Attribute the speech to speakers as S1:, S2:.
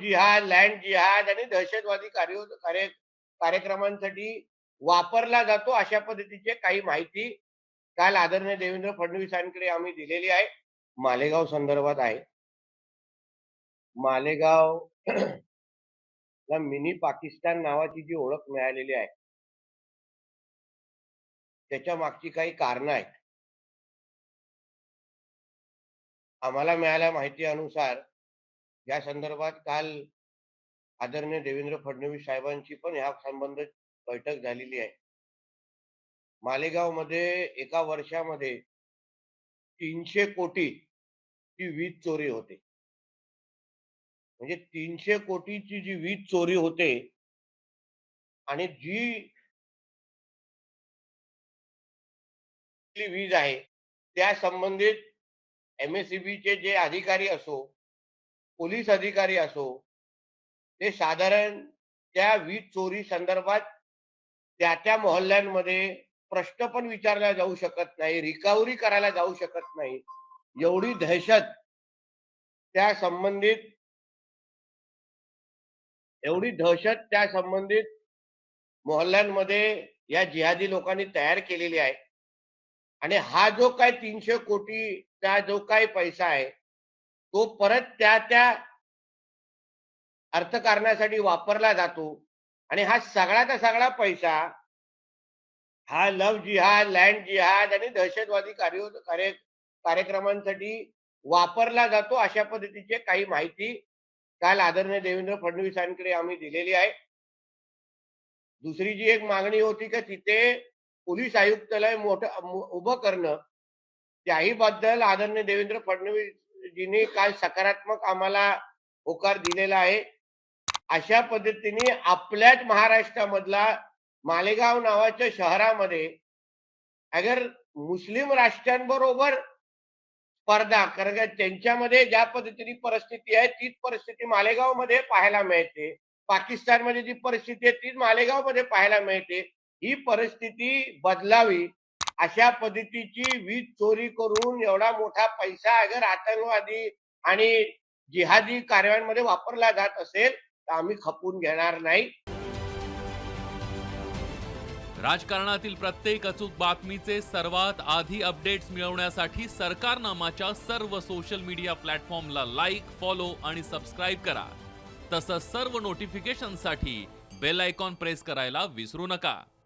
S1: जिहाद लँड जिहाद आणि दहशतवादी कार्य कार्य कार्यक्रमांसाठी वापरला जातो अशा पद्धतीचे काही माहिती काल आदरणीय देवेंद्र फडणवीसांकडे आम्ही दिलेली आहे. मालेगाव संदर्भात आहे. मालेगाव ला मिनी पाकिस्तान नावाची जी ओळख मिळालेली आहे. त्याच्या मागची काही कारणं आहेत. आम्हाला मिळाल्या माहिती अनुसार या संदर्भात काल आदरणीय देवेंद्र फडणवीस साहेबांची पण या संबंधित बैठक झालेली आहे. मालेगावमध्ये एका वर्षामध्ये तीनशे कोटी ची वीज चोरी होते. म्हणजे तीनशे कोटीची जी वीज चोरी होते आणि जी वीज आहे त्या संबंधित MSEB चे जे अधिकारी असो पोलीस अधिकारी असो ते साधारण त्या वीज चोरी संदर्भात त्या त्या मोहल्ल्यांमध्ये प्रश्न पण विचारला जाऊ शकत नाही रिकव्हरी करायला जाऊ शकत नाही. एवढी दहशत त्या संबंधित एवढी दहशत त्या संबंधित मोहल्ल्यांमध्ये या जिहादी लोकांनी तयार केलेली आहे. आणि हा जो काय तीनशे कोटीचा जो काही पैसा आहे तो परत त्या त्या अर्थकारणासाठी वापरला जातो. आणि हा सगळ्याचा सगळा पैसा हा लव जिहाद लँड जिहाद आणि दहशतवादी कार्य कार्य कार्यक्रमांसाठी वापरला जातो अशा पद्धतीचे काही माहिती काल आदरणीय देवेंद्र फडणवीसांकडे आम्ही दिलेली आहे. दुसरी जी एक मागणी होती की तिथे पोलीस आयुक्तालय मोठं उभं करणं त्याही बद्दल आदरणीय देवेंद्र फडणवीस जिने काल सकारात्मक आम्हाला होकार दिलेला आहे. अशा पद्धतीने आपल्याच महाराष्ट्रामधला मालेगाव नावाच्या शहरामध्ये अगर मुस्लिम राष्ट्रांबरोबर स्पर्धा कारण का त्यांच्यामध्ये ज्या पद्धतीने परिस्थिती आहे तीच परिस्थिती मालेगावमध्ये पाहायला मिळते. पाकिस्तानमध्ये जी परिस्थिती आहे तीच मालेगावमध्ये पाहायला मिळते. ही परिस्थिती बदलावी. अशा पद्धतीची वीज चोरी करून एवढा मोठा पैसा अगर आतंकवादी आणि जिहादी कार्यांमध्ये वापरला जात असेल तर आम्ही खपून घेणार नाही.
S2: राजकारणातील प्रत्येक अचूक बातमीचे सर्वात आधी अपडेट्स मिळवण्यासाठी सरकारनामाच्या सर्व सोशल मीडिया प्लॅटफॉर्मला लाईक फॉलो आणि सबस्क्राईब करा. तसंच सर्व नोटिफिकेशनसाठी बेल आयकॉन प्रेस करायला विसरू नका.